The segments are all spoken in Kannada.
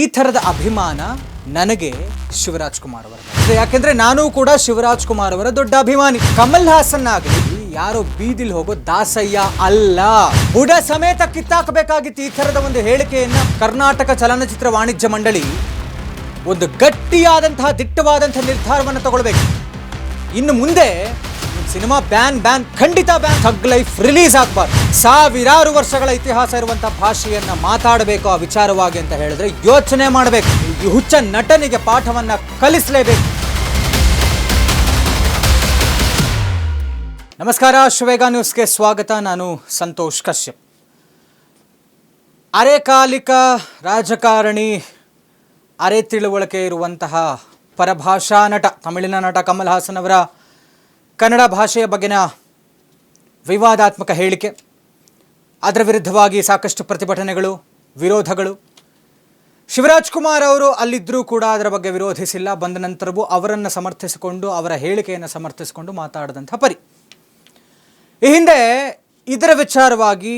ಈ ಥರದ ಅಭಿಮಾನ ನನಗೆ ಶಿವರಾಜ್ ಕುಮಾರ್ ಅವರ. ಯಾಕೆಂದ್ರೆ ನಾನು ಕೂಡ ಶಿವರಾಜ್ ಕುಮಾರ್ ಅವರ ದೊಡ್ಡ ಅಭಿಮಾನಿ. ಕಮಲ್ ಹಾಸನ್ ಆಗಲಿ, ಯಾರೋ ಬೀದಿಲ್ ಹೋಗೋ ದಾಸಯ್ಯ ಅಲ್ಲ. ಬುಡ ಸಮೇತ ಕಿತ್ತಾಕಬೇಕಾಗಿತ್ತು ಈ ಥರದ ಒಂದು ಹೇಳಿಕೆಯನ್ನ ಕರ್ನಾಟಕ ಚಲನಚಿತ್ರ ವಾಣಿಜ್ಯ ಮಂಡಳಿ ಒಂದು ಗಟ್ಟಿಯಾದಂತಹ ದಿಟ್ಟವಾದಂತಹ ನಿರ್ಧಾರವನ್ನು ತಗೊಳ್ಬೇಕು. ಇನ್ನು ಮುಂದೆ ಸಿನಿಮಾ ಬ್ಯಾನ್ ಬ್ಯಾನ್, ಖಂಡಿತ ಬ್ಯಾನ್. ಥಗ್ ಲೈಫ್ ರಿಲೀಸ್ ಆಗ್ಬಾರ್ದು. ಸಾವಿರಾರು ವರ್ಷಗಳ ಇತಿಹಾಸ ಇರುವಂತಹ ಭಾಷೆಯನ್ನ ಮಾತಾಡಬೇಕು, ಆ ವಿಚಾರವಾಗಿ ಅಂತ ಹೇಳಿದ್ರೆ ಯೋಚನೆ ಮಾಡಬೇಕು. ಈ ಹುಚ್ಚ ನಟನಿಗೆ ಪಾಠವನ್ನ ಕಲಿಸಲೇಬೇಕು. ನಮಸ್ಕಾರ, ಶಿವೇಗ ನ್ಯೂಸ್ಗೆ ಸ್ವಾಗತ. ನಾನು ಸಂತೋಷ್ ಕಶ್ಯಪ್. ಅರೆಕಾಲಿಕ ರಾಜಕಾರಣಿ ಅರೆ ತಿಳುವಳಿಕೆ ಇರುವಂತಹ ಪರಭಾಷಾ ನಟ, ತಮಿಳಿನ ನಟ ಕಮಲ್ ಹಾಸನ್ ಅವರ ಕನ್ನಡ ಭಾಷೆಯ ಬಗ್ಗೆನ ವಿವಾದಾತ್ಮಕ ಹೇಳಿಕೆ, ಅದರ ವಿರುದ್ಧವಾಗಿ ಸಾಕಷ್ಟು ಪ್ರತಿಭಟನೆಗಳು, ವಿರೋಧಗಳು. ಶಿವರಾಜ್ ಕುಮಾರ್ ಅವರು ಅಲ್ಲಿದ್ದರೂ ಕೂಡ ಅದರ ಬಗ್ಗೆ ವಿರೋಧಿಸಿಲ್ಲ. ಬಂದ ನಂತರವೂ ಅವರನ್ನು ಸಮರ್ಥಿಸಿಕೊಂಡು, ಅವರ ಹೇಳಿಕೆಯನ್ನು ಸಮರ್ಥಿಸಿಕೊಂಡು ಮಾತಾಡಿದಂಥ ಪರಿ. ಈ ಹಿಂದೆ ಇದರ ವಿಚಾರವಾಗಿ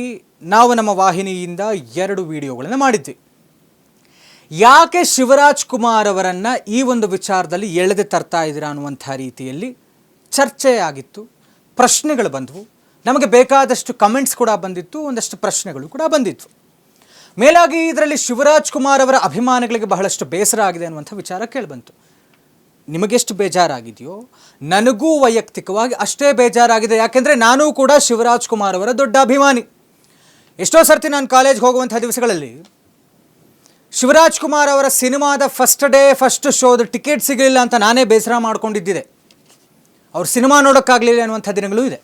ನಾವು ನಮ್ಮ ವಾಹಿನಿಯಿಂದ ಎರಡು ವಿಡಿಯೋಗಳನ್ನು ಮಾಡಿದ್ವಿ. ಯಾಕೆ ಶಿವರಾಜ್ ಕುಮಾರ್ ಅವರನ್ನು ಈ ಒಂದು ವಿಚಾರದಲ್ಲಿ ಎಳೆದು ತರ್ತಾ ಇದ್ದೀರಾ ಅನ್ನುವಂಥ ರೀತಿಯಲ್ಲಿ ಚರ್ಚೆ ಆಗಿತ್ತು, ಪ್ರಶ್ನೆಗಳು ಬಂದವು. ನಮಗೆ ಬೇಕಾದಷ್ಟು ಕಮೆಂಟ್ಸ್ ಕೂಡ ಬಂದಿತ್ತು, ಒಂದಷ್ಟು ಪ್ರಶ್ನೆಗಳು ಕೂಡ ಬಂದಿತ್ತು. ಮೇಲಾಗಿ ಇದರಲ್ಲಿ ಶಿವರಾಜ್ ಕುಮಾರ್ ಅವರ ಅಭಿಮಾನಿಗಳಿಗೆ ಬಹಳಷ್ಟು ಬೇಸರ ಆಗಿದೆ ಅನ್ನುವಂಥ ವಿಚಾರ ಕೇಳಿಬಂತು. ನಿಮಗೆಷ್ಟು ಬೇಜಾರಾಗಿದೆಯೋ? ನನಗೂ ವೈಯಕ್ತಿಕವಾಗಿ ಅಷ್ಟೇ ಬೇಜಾರಾಗಿದೆ. ಯಾಕೆಂದರೆ ನಾನೂ ಕೂಡ ಶಿವರಾಜ್ ಕುಮಾರ್ ಅವರ ದೊಡ್ಡ ಅಭಿಮಾನಿ. ಎಷ್ಟೋ ಸರ್ತಿ ನಾನು ಕಾಲೇಜ್ಗೆ ಹೋಗುವಂಥ ದಿವಸಗಳಲ್ಲಿ ಶಿವರಾಜ್ ಕುಮಾರ್ ಅವರ ಸಿನಿಮಾದ ಫಸ್ಟ್ ಡೇ ಫಸ್ಟ್ ಶೋದ ಟಿಕೆಟ್ ಸಿಗಲಿಲ್ಲ ಅಂತ ನಾನೇ ಬೇಸರ ಮಾಡ್ಕೊಂಡಿದ್ದಿದೆ. ಅವ್ರ ಸಿನಿಮಾ ನೋಡೋಕ್ಕಾಗಲಿಲ್ಲ ಅನ್ನುವಂಥ ದಿನಗಳೂ ಇದೆ.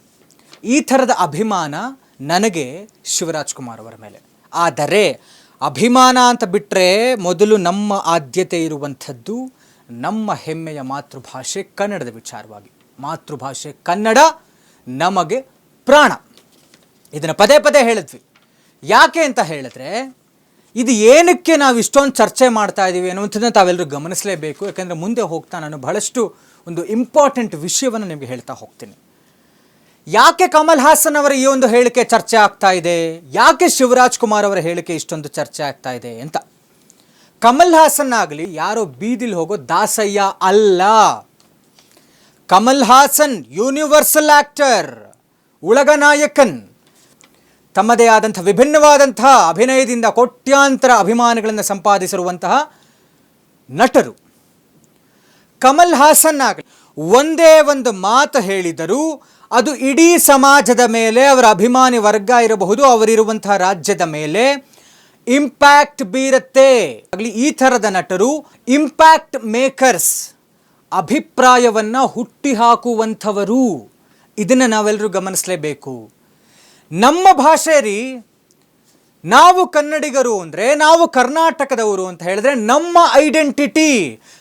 ಈ ಥರದ ಅಭಿಮಾನ ನನಗೆ ಶಿವರಾಜ್ ಕುಮಾರ್ ಅವರ ಮೇಲೆ. ಆದರೆ ಅಭಿಮಾನ ಅಂತ ಬಿಟ್ಟರೆ ಮೊದಲು ನಮ್ಮ ಆದ್ಯತೆ ಇರುವಂಥದ್ದು ನಮ್ಮ ಹೆಮ್ಮೆಯ ಮಾತೃಭಾಷೆ ಕನ್ನಡದ ವಿಚಾರವಾಗಿ. ಮಾತೃಭಾಷೆ ಕನ್ನಡ ನಮಗೆ ಪ್ರಾಣ. ಇದನ್ನು ಪದೇ ಪದೇ ಹೇಳಿದ್ವಿ. ಯಾಕೆ ಅಂತ ಹೇಳಿದ್ರೆ ಇದು ಏನಕ್ಕೆ ನಾವು ಇಷ್ಟೊಂದು ಚರ್ಚೆ ಮಾಡ್ತಾ ಇದ್ದೀವಿ ಅನ್ನುವಂಥದ್ದನ್ನ ತಾವೆಲ್ಲರೂ ಗಮನಿಸಲೇಬೇಕು. ಯಾಕಂದರೆ ಮುಂದೆ ಹೋಗ್ತಾ ನಾನು ಬಹಳಷ್ಟು ಒಂದು ಇಂಪಾರ್ಟೆಂಟ್ ವಿಷಯವನ್ನು ನಿಮಗೆ ಹೇಳ್ತಾ ಹೋಗ್ತೀನಿ. ಯಾಕೆ ಕಮಲ್ ಹಾಸನ್ ಅವರ ಈ ಒಂದು ಹೇಳಿಕೆ ಚರ್ಚೆ ಆಗ್ತಾ ಇದೆ? ಯಾಕೆ ಶಿವರಾಜ್ ಕುಮಾರ್ ಅವರ ಹೇಳಿಕೆ ಇಷ್ಟೊಂದು ಚರ್ಚೆ ಆಗ್ತಾ ಇದೆ ಅಂತ? ಕಮಲ್ ಹಾಸನ್ ಆಗಲಿ, ಯಾರೋ ಬೀದಿಲಿ ಹೋಗೋ ದಾಸಯ್ಯ ಅಲ್ಲ. Kamal Haasan universal actor Ulaga Nayagan. ತಮ್ಮದೇ ಆದಂಥ ವಿಭಿನ್ನವಾದಂತಹ ಅಭಿನಯದಿಂದ ಕೋಟ್ಯಾಂತರ ಅಭಿಮಾನಗಳನ್ನು ಸಂಪಾದಿಸಿರುವಂತಹ ನಟರು. ಕಮಲ್ ಹಾಸನ್ ಆಗಲಿ, ಒಂದೇ ಒಂದು ಮಾತು ಹೇಳಿದರೂ ಅದು ಇಡೀ ಸಮಾಜದ ಮೇಲೆ, ಅವರ ಅಭಿಮಾನಿ ವರ್ಗ ಇರಬಹುದು ಅವರಿರುವಂತಹ ರಾಜ್ಯದ ಮೇಲೆ ಇಂಪ್ಯಾಕ್ಟ್ ಬೀರತ್ತೆ. ಆಗಲಿ, ಈ ಥರದ ನಟರು ಇಂಪ್ಯಾಕ್ಟ್ ಮೇಕರ್ಸ್ ಅಭಿಪ್ರಾಯವನ್ನು ಹುಟ್ಟಿ ಹಾಕುವಂಥವರು. ಇದನ್ನು ನಾವೆಲ್ಲರೂ ಗಮನಿಸಲೇಬೇಕು. ನಮ್ಮ ಭಾಷೆ ರೀ ನಾವು ಕನ್ನಡಿಗರು ಅಂದರೆ ನಾವು ಕರ್ನಾಟಕದವರು ಅಂತ ಹೇಳಿದ್ರೆ ನಮ್ಮ ಐಡೆಂಟಿಟಿ,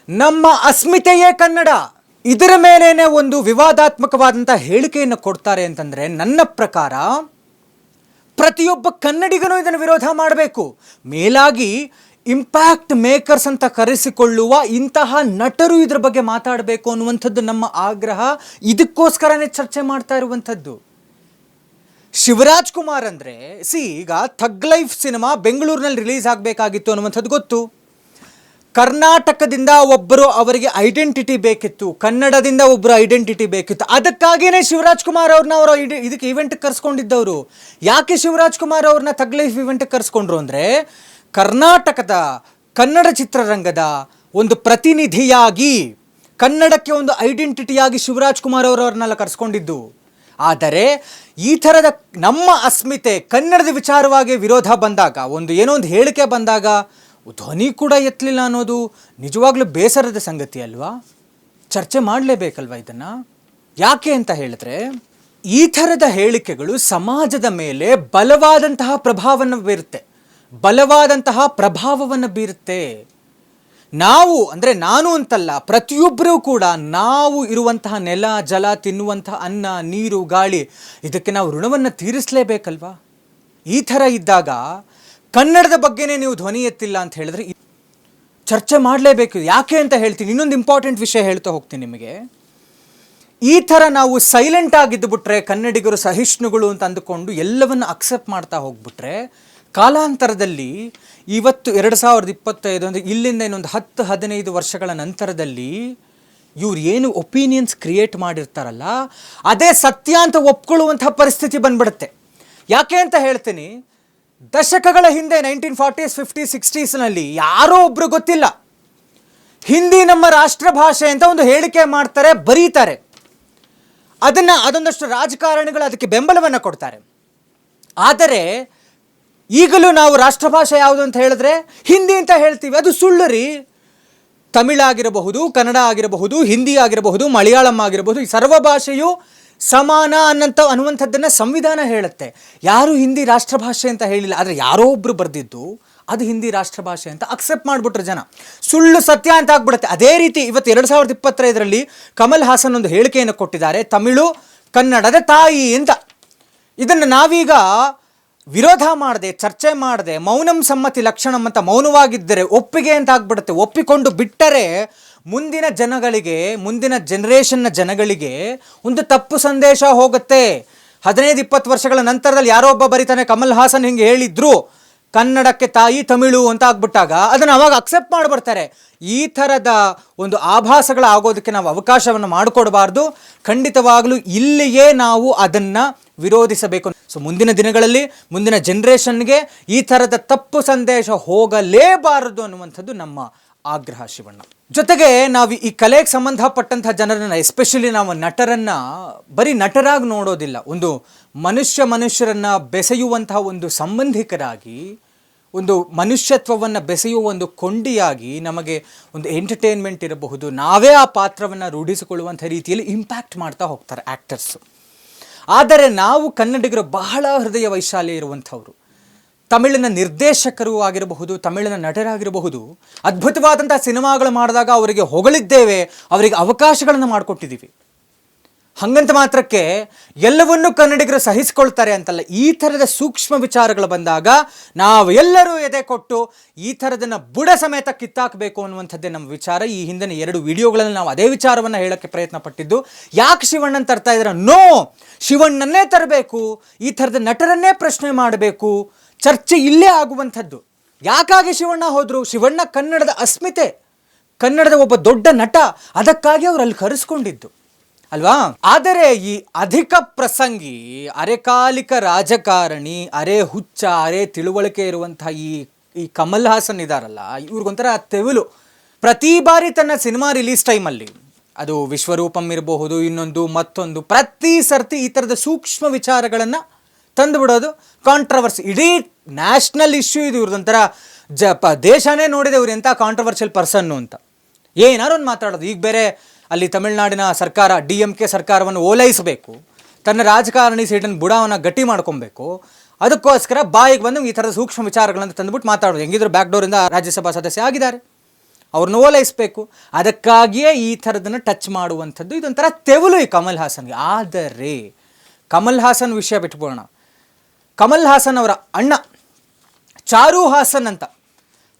ನಮ್ಮ ಅಸ್ಮಿತೆಯೇ ಕನ್ನಡ. ಇದರ ಮೇಲೇನೆ ಒಂದು ವಿವಾದಾತ್ಮಕವಾದಂಥ ಹೇಳಿಕೆಯನ್ನು ಕೊಡ್ತಾರೆ ಅಂತಂದರೆ ನನ್ನ ಪ್ರಕಾರ ಪ್ರತಿಯೊಬ್ಬ ಕನ್ನಡಿಗನೂ ಇದನ್ನು ವಿರೋಧ ಮಾಡಬೇಕು. ಮೇಲಾಗಿ ಇಂಪ್ಯಾಕ್ಟ್ ಮೇಕರ್ಸ್ ಅಂತ ಕರೆಸಿಕೊಳ್ಳುವ ಇಂತಹ ನಟರು ಇದ್ರ ಬಗ್ಗೆ ಮಾತಾಡಬೇಕು ಅನ್ನುವಂಥದ್ದು ನಮ್ಮ ಆಗ್ರಹ. ಇದಕ್ಕೋಸ್ಕರನೇ ಚರ್ಚೆ ಮಾಡ್ತಾ ಇರುವಂಥದ್ದು. ಶಿವರಾಜ್ ಕುಮಾರ್ ಅಂದರೆ, ಸಿ, ಈಗ ಥಗ್ ಲೈಫ್ ಸಿನಿಮಾ ಬೆಂಗಳೂರಿನಲ್ಲಿ ರಿಲೀಸ್ ಆಗಬೇಕಾಗಿತ್ತು ಅನ್ನುವಂಥದ್ದು ಗೊತ್ತು. ಕರ್ನಾಟಕದಿಂದ ಒಬ್ಬರು ಅವರಿಗೆ ಐಡೆಂಟಿಟಿ ಬೇಕಿತ್ತು, ಕನ್ನಡದಿಂದ ಒಬ್ಬರು ಐಡೆಂಟಿಟಿ ಬೇಕಿತ್ತು. ಅದಕ್ಕಾಗಿಯೇ ಶಿವರಾಜ್ ಕುಮಾರ್ ಅವ್ರನ್ನ ಅವರ ಇದಕ್ಕೆ ಇವೆಂಟ್ಗೆ ಕರ್ಸ್ಕೊಂಡಿದ್ದವರು. ಯಾಕೆ ಶಿವರಾಜ್ ಕುಮಾರ್ ಅವ್ರನ್ನ ಥಗ್ ಲೈಫ್ ಇವೆಂಟ್ಗೆ ಕರೆಸ್ಕೊಂಡ್ರು ಅಂದರೆ, ಕರ್ನಾಟಕದ ಕನ್ನಡ ಚಿತ್ರರಂಗದ ಒಂದು ಪ್ರತಿನಿಧಿಯಾಗಿ ಕನ್ನಡಕ್ಕೆ ಒಂದು ಐಡೆಂಟಿಟಿಯಾಗಿ ಶಿವರಾಜ್ ಕುಮಾರ್ ಅವರವ್ರನ್ನೆಲ್ಲ ಕರ್ಸ್ಕೊಂಡಿದ್ದು. ಆದರೆ ಈ ಥರದ ನಮ್ಮ ಅಸ್ಮಿತೆ ಕನ್ನಡದ ವಿಚಾರವಾಗಿ ವಿರೋಧ ಬಂದಾಗ, ಒಂದು ಏನೋ ಒಂದು ಹೇಳಿಕೆ ಬಂದಾಗ ಧ್ವನಿ ಕೂಡ ಎತ್ತಲಿಲ್ಲ ಅನ್ನೋದು ನಿಜವಾಗ್ಲೂ ಬೇಸರದ ಸಂಗತಿ ಅಲ್ವಾ? ಚರ್ಚೆ ಮಾಡಲೇಬೇಕಲ್ವ ಇದನ್ನು? ಯಾಕೆ ಅಂತ ಹೇಳಿದ್ರೆ, ಈ ಥರದ ಹೇಳಿಕೆಗಳು ಸಮಾಜದ ಮೇಲೆ ಬಲವಾದಂತಹ ಪ್ರಭಾವವನ್ನು ಬೀರುತ್ತೆ. ಬಲವಾದಂತಹ ಪ್ರಭಾವವನ್ನು ಬೀರುತ್ತೆ. ನಾವು, ಅಂದರೆ ನಾನು ಅಂತಲ್ಲ ಪ್ರತಿಯೊಬ್ಬರೂ ಕೂಡ ನಾವು ಇರುವಂತಹ ನೆಲ, ಜಲ, ತಿನ್ನುವಂತಹ ಅನ್ನ, ನೀರು, ಗಾಳಿ, ಇದಕ್ಕೆ ನಾವು ಋಣವನ್ನು ತೀರಿಸಲೇಬೇಕಲ್ವಾ? ಈ ಥರ ಇದ್ದಾಗ ಕನ್ನಡದ ಬಗ್ಗೆನೇ ನೀವು ಧ್ವನಿ ಎತ್ತಿಲ್ಲ ಅಂತ ಹೇಳಿದ್ರೆ ಚರ್ಚೆ ಮಾಡಲೇಬೇಕು. ಯಾಕೆ ಅಂತ ಹೇಳ್ತೀನಿ, ಇನ್ನೊಂದು ಇಂಪಾರ್ಟೆಂಟ್ ವಿಷಯ ಹೇಳ್ತಾ ಹೋಗ್ತೀನಿ ನಿಮಗೆ. ಈ ಥರ ನಾವು ಸೈಲೆಂಟ್ ಆಗಿದ್ದು ಬಿಟ್ರೆ ಕನ್ನಡಿಗರು ಸಹಿಷ್ಣುಗಳು ಅಂತ ಅಂದುಕೊಂಡು ಎಲ್ಲವನ್ನು ಅಕ್ಸೆಪ್ಟ್ ಮಾಡ್ತಾ ಹೋಗ್ಬಿಟ್ರೆ, ಕಾಲಾಂತರದಲ್ಲಿ ಇವತ್ತು ಎರಡು ಸಾವಿರದ ಇಪ್ಪತ್ತೈದು ಅಂದರೆ ಇಲ್ಲಿಂದ ಇನ್ನೊಂದು ಹತ್ತು, ಹದಿನೈದು ವರ್ಷಗಳ ನಂತರದಲ್ಲಿ ಇವ್ರು ಏನು ಒಪಿನಿಯನ್ಸ್ ಕ್ರಿಯೇಟ್ ಮಾಡಿರ್ತಾರಲ್ಲ, ಅದೇ ಸತ್ಯ ಅಂತ ಒಪ್ಕೊಳ್ಳುವಂಥ ಪರಿಸ್ಥಿತಿ ಬಂದ್ಬಿಡುತ್ತೆ. ಯಾಕೆ ಅಂತ ಹೇಳ್ತೀನಿ, ದಶಕಗಳ ಹಿಂದೆ ನೈನ್ಟೀನ್ ಫಾರ್ಟೀಸ್, ಫಿಫ್ಟಿ ಸಿಕ್ಸ್ಟೀಸ್ನಲ್ಲಿ ಯಾರೋ ಒಬ್ರು ಗೊತ್ತಿಲ್ಲ. ಹಿಂದಿ ನಮ್ಮ ರಾಷ್ಟ್ರ ಭಾಷೆ ಅಂತ ಒಂದು ಹೇಳಿಕೆ ಮಾಡ್ತಾರೆ, ಬರೀತಾರೆ. ಅದನ್ನು, ಅದೊಂದಷ್ಟು ರಾಜಕಾರಣಿಗಳು ಅದಕ್ಕೆ ಬೆಂಬಲವನ್ನು ಕೊಡ್ತಾರೆ. ಆದರೆ ಈಗಲೂ ನಾವು ರಾಷ್ಟ್ರಭಾಷೆ ಯಾವುದು ಅಂತ ಹೇಳಿದ್ರೆ ಹಿಂದಿ ಅಂತ ಹೇಳ್ತೀವಿ. ಅದು ಸುಳ್ಳು ರೀ. ತಮಿಳ್ ಆಗಿರಬಹುದು, ಕನ್ನಡ ಆಗಿರಬಹುದು, ಹಿಂದಿ ಆಗಿರಬಹುದು, ಮಲಯಾಳಂ ಆಗಿರಬಹುದು ಸರ್ವ ಭಾಷೆಯು ಸಮಾನ ಅನ್ನಂಥ ಅನ್ನುವಂಥದ್ದನ್ನು ಸಂವಿಧಾನ ಹೇಳುತ್ತೆ. ಯಾರು ಹಿಂದಿ ರಾಷ್ಟ್ರಭಾಷೆ ಅಂತ ಹೇಳಿಲ್ಲ, ಆದರೆ ಯಾರೋ ಒಬ್ಬರು ಬರೆದಿದ್ದು ಅದು ಹಿಂದಿ ರಾಷ್ಟ್ರಭಾಷೆ ಅಂತ ಅಕ್ಸೆಪ್ಟ್ ಮಾಡಿಬಿಟ್ರು ಜನ. ಸುಳ್ಳು ಸತ್ಯ ಅಂತ ಆಗ್ಬಿಡುತ್ತೆ. ಅದೇ ರೀತಿ ಇವತ್ತು ಎರಡು ಸಾವಿರದ ಇಪ್ಪತ್ತೈದರಲ್ಲಿ ಕಮಲ್ ಹಾಸನ್ ಒಂದು ಹೇಳಿಕೆಯನ್ನು ಕೊಟ್ಟಿದ್ದಾರೆ, ತಮಿಳು ಕನ್ನಡದ ತಾಯಿ ಅಂತ. ಇದನ್ನು ನಾವೀಗ ವಿರೋಧ ಮಾಡದೆ, ಚರ್ಚೆ ಮಾಡದೆ, ಮೌನಂ ಸಮ್ಮತಿ ಲಕ್ಷಣಂ ಅಂತ ಮೌನವಾಗಿದ್ದರೆ ಒಪ್ಪಿಗೆ ಅಂತ ಆಗ್ಬಿಡುತ್ತೆ. ಒಪ್ಪಿಕೊಂಡು ಬಿಟ್ಟರೆ ಮುಂದಿನ ಜನಗಳಿಗೆ, ಮುಂದಿನ ಜನರೇಷನ್ನ ಜನಗಳಿಗೆ ಒಂದು ತಪ್ಪು ಸಂದೇಶ ಹೋಗುತ್ತೆ. ಹದಿನೈದು, ಇಪ್ಪತ್ತು ವರ್ಷಗಳ ನಂತರದಲ್ಲಿ ಯಾರೋ ಒಬ್ಬ ಬರೀತಾನೆ, ಕಮಲ್ ಹಾಸನ್ ಹಿಂಗೆ ಹೇಳಿದ್ರು, ಕನ್ನಡಕ್ಕೆ ತಾಯಿ ತಮಿಳು ಅಂತ ಆಗ್ಬಿಟ್ಟಾಗ ಅದನ್ನು ಅವಾಗ ಅಕ್ಸೆಪ್ಟ್ ಮಾಡಿಬಿಡ್ತಾರೆ. ಈ ಥರದ ಒಂದು ಆಭಾಸಗಳ ಆಗೋದಕ್ಕೆ ನಾವು ಅವಕಾಶವನ್ನು ಮಾಡಿಕೊಡಬಾರ್ದು. ಖಂಡಿತವಾಗಲೂ ಇಲ್ಲಿಯೇ ನಾವು ಅದನ್ನು ವಿರೋಧಿಸಬೇಕು. ಸೊ ಮುಂದಿನ ದಿನಗಳಲ್ಲಿ ಮುಂದಿನ ಜನ್ರೇಷನ್ಗೆ ಈ ಥರದ ತಪ್ಪು ಸಂದೇಶ ಹೋಗಲೇಬಾರದು ಅನ್ನುವಂಥದ್ದು ನಮ್ಮ ಆಗ್ರಹ ಶಿವಣ್ಣ. ಜೊತೆಗೆ ನಾವು ಈ ಕಲೆಗೆ ಸಂಬಂಧಪಟ್ಟಂಥ ಜನರನ್ನು ಎಸ್ಪೆಷಲಿ ನಾವು ನಟರನ್ನ, ಬರೀ ನಟರಾಗಿ ನೋಡೋದಿಲ್ಲ, ಒಂದು ಮನುಷ್ಯ ಮನುಷ್ಯರನ್ನ ಬೆಸೆಯುವಂತಹ ಒಂದು ಸಂಬಂಧಿಕರಾಗಿ, ಒಂದು ಮನುಷ್ಯತ್ವವನ್ನು ಬೆಸೆಯುವ ಒಂದು ಕೊಂಡಿಯಾಗಿ ನಮಗೆ ಒಂದು ಎಂಟರ್ಟೈನ್ಮೆಂಟ್ ಇರಬಹುದು. ನಾವೇ ಆ ಪಾತ್ರವನ್ನು ರೂಢಿಸಿಕೊಳ್ಳುವಂಥ ರೀತಿಯಲ್ಲಿ ಇಂಪ್ಯಾಕ್ಟ್ ಮಾಡ್ತಾ ಹೋಗ್ತಾರೆ ಆ್ಯಕ್ಟರ್ಸು ಆದರೆ ನಾವು ಕನ್ನಡಿಗರು ಬಹಳ ಹೃದಯ ವೈಶಾಲ್ಯ ಇರುವಂಥವರು. ತಮಿಳಿನ ನಿರ್ದೇಶಕರು ಆಗಿರಬಹುದು, ತಮಿಳಿನ ನಟರಾಗಿರಬಹುದು, ಅದ್ಭುತವಾದಂಥ ಸಿನಿಮಾಗಳು ಮಾಡಿದಾಗ ಅವರಿಗೆ ಹೊಗಳಿದ್ದೇವೆ, ಅವರಿಗೆ ಅವಕಾಶಗಳನ್ನು ಮಾಡಿಕೊಟ್ಟಿದ್ದೀವಿ. ಹಂಗಂತ ಮಾತ್ರಕ್ಕೆ ಎಲ್ಲವನ್ನೂ ಕನ್ನಡಿಗರು ಸಹಿಸಿಕೊಳ್ತಾರೆ ಅಂತಲ್ಲ, ಈ ಥರದ ಸೂಕ್ಷ್ಮ ವಿಚಾರಗಳು ಬಂದಾಗ ನಾವು ಎಲ್ಲರೂ ಎದೆ ಕೊಟ್ಟು ಈ ಥರದನ್ನು ಬುಡ ಸಮೇತ ಕಿತ್ತಾಕಬೇಕು ಅನ್ನುವಂಥದ್ದೇ ನಮ್ಮ ವಿಚಾರ. ಈ ಹಿಂದಿನ ಎರಡು ವಿಡಿಯೋಗಳಲ್ಲಿ ನಾವು ಅದೇ ವಿಚಾರವನ್ನು ಹೇಳೋಕ್ಕೆ ಪ್ರಯತ್ನ ಪಟ್ಟಿದ್ದು ಯಾಕೆ ಶಿವಣ್ಣನ ತರ್ತಾ ಇದ್ದಾರೆ ನೋ! ಶಿವಣ್ಣನ್ನೇ ತರಬೇಕು, ಈ ಥರದ ನಟರನ್ನೇ ಪ್ರಶ್ನೆ ಮಾಡಬೇಕು. ಚರ್ಚೆ ಇಲ್ಲೇ ಆಗುವಂಥದ್ದು. ಯಾಕಾಗಿ ಶಿವಣ್ಣ ಹೋದರು? ಶಿವಣ್ಣ ಕನ್ನಡದ ಅಸ್ಮಿತೆ, ಕನ್ನಡದ ಒಬ್ಬ ದೊಡ್ಡ ನಟ, ಅದಕ್ಕಾಗಿ ಅವರು ಅಲ್ಲಿ ಕರೆಸ್ಕೊಂಡಿದ್ದು. ಅಲ್ವಾ? ಆದರೆ ಈ ಅಧಿಕ ಪ್ರಸಂಗಿ ಅರೆಕಾಲಿಕ ರಾಜಕಾರಣಿ, ಅರೆ ಹುಚ್ಚ, ಅರೆ ತಿಳುವಳಿಕೆ ಇರುವಂತಹ ಈ ಈ ಕಮಲ್ ಹಾಸನ್ ಇದಾರಲ್ಲ, ಇವ್ರಿಗೊಂಥರ ತೆವಲು. ಪ್ರತಿ ಬಾರಿ ತನ್ನ ಸಿನಿಮಾ ರಿಲೀಸ್ ಟೈಮಲ್ಲಿ ಅದು ವಿಶ್ವರೂಪಂ ಇರಬಹುದು, ಇನ್ನೊಂದು ಮತ್ತೊಂದು. ಪ್ರತಿ ಸರ್ತಿ ಈ ಥರದ ಸೂಕ್ಷ್ಮ ವಿಚಾರಗಳನ್ನು ತಂದು ಬಿಡೋದು ಕಾಂಟ್ರವರ್ಸಿ ಇಡೀ ನ್ಯಾಷನಲ್ ಇಶ್ಯೂ ಇದು. ಇವ್ರದೊಂಥರ ಜ ಪ ದೇಶನೇ ನೋಡಿದೆ ಇವ್ರು ಎಂಥ ಕಾಂಟ್ರವರ್ಷಿಯಲ್ ಪರ್ಸನ್ನು ಅಂತ. ಏನಾರು ಒಂದು ಮಾತಾಡೋದು. ಈಗ ಬೇರೆ ಅಲ್ಲಿ ತಮಿಳುನಾಡಿನ ಸರ್ಕಾರ, ಡಿ ಎಂ ಕೆ ಸರ್ಕಾರವನ್ನು ಓಲೈಸಬೇಕು. ತನ್ನ ರಾಜಕಾರಣಿ ಸೀಟನ್ನು ಬುಡವನ್ನು ಗಟ್ಟಿ ಮಾಡ್ಕೊಬೇಕು. ಅದಕ್ಕೋಸ್ಕರ ಬಾಯಿಗೆ ಬಂದು ಈ ಥರದ ಸೂಕ್ಷ್ಮ ವಿಚಾರಗಳನ್ನು ತಂದುಬಿಟ್ಟು ಮಾತಾಡೋದು. ಹೆಂಗಿದ್ರು ಬ್ಯಾಕ್ ಡೋರಿಂದ ರಾಜ್ಯಸಭಾ ಸದಸ್ಯ ಆಗಿದ್ದಾರೆ. ಅವ್ರನ್ನ ಓಲೈಸಬೇಕು. ಅದಕ್ಕಾಗಿಯೇ ಈ ಥರದನ್ನು ಟಚ್ ಮಾಡುವಂಥದ್ದು ಇದೊಂಥರ ತೆವಲು ಈ ಕಮಲ್ ಹಾಸನ್ಗೆ. ಆದರೆ, ಕಮಲ್ ಹಾಸನ್ ವಿಷಯ ಬಿಟ್ಬೋಣ ಕಮಲ್ ಹಾಸನ್ ಅವರ ಅಣ್ಣ ಚಾರು ಹಾಸನ್ ಅಂತ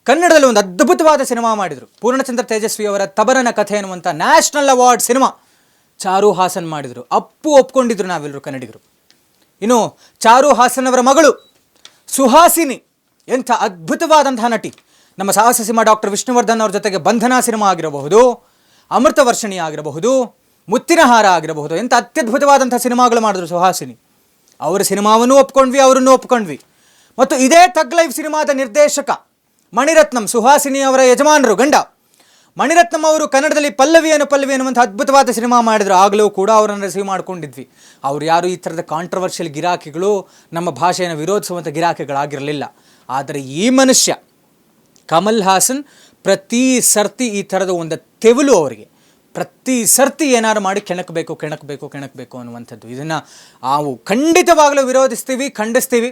ಕನ್ನಡದಲ್ಲಿ ಒಂದು ಅದ್ಭುತವಾದ ಸಿನಿಮಾ ಮಾಡಿದರು. ಪೂರ್ಣಚಂದ್ರ ತೇಜಸ್ವಿ ಅವರ ತಬರನ ಕಥೆ ಎನ್ನುವಂಥ national award cinema Charu Haasan ಮಾಡಿದರು. ಅಪ್ಪು ಒಪ್ಕೊಂಡಿದ್ರು ನಾವೆಲ್ಲರೂ ಕನ್ನಡಿಗರು. ಇನ್ನು ಚಾರು ಹಾಸನ್ ಅವರ ಮಗಳು ಸುಹಾಸಿನಿ ಎಂಥ ಅದ್ಭುತವಾದಂತಹ ನಟಿ. ನಮ್ಮ ಸಾಹಸ ಸಿಂಹ ಡಾಕ್ಟರ್ ವಿಷ್ಣುವರ್ಧನ್ ಅವ್ರ ಜೊತೆಗೆ ಬಂಧನ ಸಿನಿಮಾ ಆಗಿರಬಹುದು, ಅಮೃತ ವರ್ಷಣಿ ಆಗಿರಬಹುದು, ಮುತ್ತಿನ ಹಾರ ಆಗಿರಬಹುದು ಎಂಥ ಅತ್ಯದ್ಭುತವಾದಂಥ ಸಿನಿಮಾಗಳು ಮಾಡಿದ್ರು ಸುಹಾಸಿನಿ. ಅವರ ಸಿನಿಮಾವನ್ನು ಒಪ್ಕೊಂಡ್ವಿ, ಅವರನ್ನು ಒಪ್ಕೊಂಡ್ವಿ. ಮತ್ತು ಇದೇ ತಗ್ ಲೈಫ್ ಸಿನಿಮಾದ ನಿರ್ದೇಶಕ ಮಣಿರತ್ನಂ ಸುಹಾಸಿನಿ ಅವರ ಯಜಮಾನರು, ಗಂಡ. ಮಣಿರತ್ನಂ ಅವರು ಕನ್ನಡದಲ್ಲಿ ಪಲ್ಲವಿಯನ್ನು ಪಲ್ಲವಿ ಅನ್ನುವಂಥ ಅದ್ಭುತವಾದ ಸಿನಿಮಾ ಮಾಡಿದ್ರು, ಆಗಲೂ ಕೂಡ ಅವರನ್ನು ರಿಸೀವ್ ಮಾಡ್ಕೊಂಡಿದ್ವಿ. ಅವ್ರು ಯಾರು ಈ ಥರದ ಕಾಂಟ್ರವರ್ಷಿಯಲ್ ಗಿರಾಕಿಗಳು, ನಮ್ಮ ಭಾಷೆಯನ್ನು ವಿರೋಧಿಸುವಂಥ ಗಿರಾಕಿಗಳಾಗಿರಲಿಲ್ಲ. ಆದರೆ ಈ ಮನುಷ್ಯ ಕಮಲ್ ಹಾಸನ್ ಪ್ರತಿ ಸರ್ತಿ ಈ ಥರದ ಒಂದು ತೆವಲು ಅವರಿಗೆ. ಪ್ರತಿ ಸರ್ತಿ ಏನಾದ್ರು ಮಾಡಿ ಕೆಣಕಬೇಕು ಕೆಣಕಬೇಕು ಕೆಣಕಬೇಕು ಅನ್ನುವಂಥದ್ದು. ಇದನ್ನು ನಾವು ಖಂಡಿತವಾಗಲೂ ವಿರೋಧಿಸ್ತೀವಿ, ಖಂಡಿಸ್ತೀವಿ.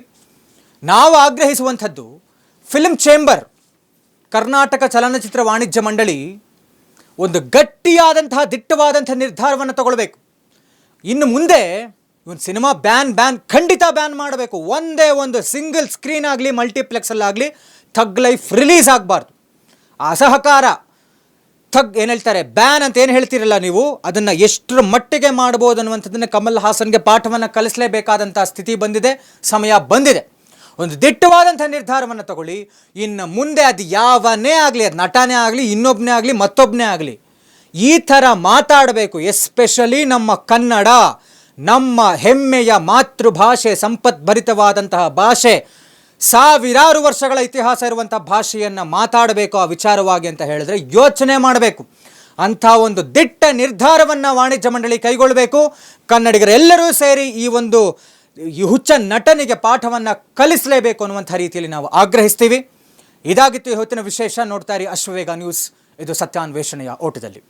ನಾವು ಆಗ್ರಹಿಸುವಂಥದ್ದು ಫಿಲ್ಮ್ ಚೇಂಬರ್ ಕರ್ನಾಟಕ ಚಲನಚಿತ್ರ ವಾಣಿಜ್ಯ ಮಂಡಳಿ ಒಂದು ಗಟ್ಟಿಯಾದಂತಹ ದಿಟ್ಟವಾದಂಥ ನಿರ್ಧಾರವನ್ನು ತಗೊಳ್ಬೇಕು. ಇನ್ನು ಮುಂದೆ ಇವನ್ ಸಿನಿಮಾ ಬ್ಯಾನ್ ಬ್ಯಾನ್ ಖಂಡಿತ ಬ್ಯಾನ್ ಮಾಡಬೇಕು. ಒಂದೇ ಒಂದು ಸಿಂಗಲ್ ಸ್ಕ್ರೀನ್ ಆಗಲಿ ಮಲ್ಟಿಪ್ಲೆಕ್ಸಲ್ಲಾಗಲಿ ಥಗ್ ಲೈಫ್ ರಿಲೀಸ್ ಆಗಬಾರ್ದು. ಅಸಹಕಾರ. ಥಗ್ ಏನು ಹೇಳ್ತಾರೆ? ಬ್ಯಾನ್ ಅಂತ ಏನು ಹೇಳ್ತೀರಲ್ಲ ನೀವು? ಅದನ್ನು ಎಷ್ಟರ ಮಟ್ಟಿಗೆ ಮಾಡ್ಬೋದು ಅನ್ನುವಂಥದ್ದನ್ನು ಕಮಲ್ ಹಾಸನ್ಗೆ ಪಾಠವನ್ನು ಕಲಿಸಲೇಬೇಕಾದಂಥ ಸ್ಥಿತಿ ಬಂದಿದೆ, ಸಮಯ ಬಂದಿದೆ. ಒಂದು ದಿಟ್ಟವಾದಂಥ ನಿರ್ಧಾರವನ್ನು ತಗೊಳ್ಳಿ. ಇನ್ನು ಮುಂದೆ ಅದು ಯಾವನೇ ಆಗಲಿ, ಅದು ನಟನೇ ಆಗಲಿ ಇನ್ನೊಬ್ಬನೇ ಆಗಲಿ ಮತ್ತೊಬ್ಬನೇ ಆಗಲಿ, ಈ ಥರ ಮಾತಾಡಬೇಕು, ಎಸ್ಪೆಷಲಿ ನಮ್ಮ ಕನ್ನಡ. ನಮ್ಮ ಹೆಮ್ಮೆಯ ಮಾತೃಭಾಷೆ ಸಂಪದ್ಭರಿತವಾದಂತಹ ಭಾಷೆ, ಸಾವಿರಾರು ವರ್ಷಗಳ ಇತಿಹಾಸ ಇರುವಂಥ ಭಾಷೆಯನ್ನು ಮಾತಾಡಬೇಕು ಆ ವಿಚಾರವಾಗಿ ಅಂತ ಹೇಳಿದ್ರೆ ಯೋಚನೆ ಮಾಡಬೇಕು. ಅಂಥ ಒಂದು ದಿಟ್ಟ ನಿರ್ಧಾರವನ್ನು ವಾಣಿಜ್ಯ ಮಂಡಳಿ ಕೈಗೊಳ್ಳಬೇಕು. ಕನ್ನಡಿಗರೆಲ್ಲರೂ ಸೇರಿ ಈ ಒಂದು ಈ ಹುಚ್ಚ ನಟನಿಗೆ ಪಾಠವನ್ನು ಕಲಿಸಲೇಬೇಕು ಅನ್ನುವಂಥ ರೀತಿಯಲ್ಲಿ ನಾವು ಆಗ್ರಹಿಸ್ತೀವಿ. ಇದಾಗಿತ್ತು ಇವತ್ತಿನ ವಿಶೇಷ. ನೋಡ್ತಾ ಇರಿ ಅಶ್ವವೇಗ ನ್ಯೂಸ್. ಇದು ಸತ್ಯಾನ್ವೇಷಣೆಯ ಓಟದಲ್ಲಿ.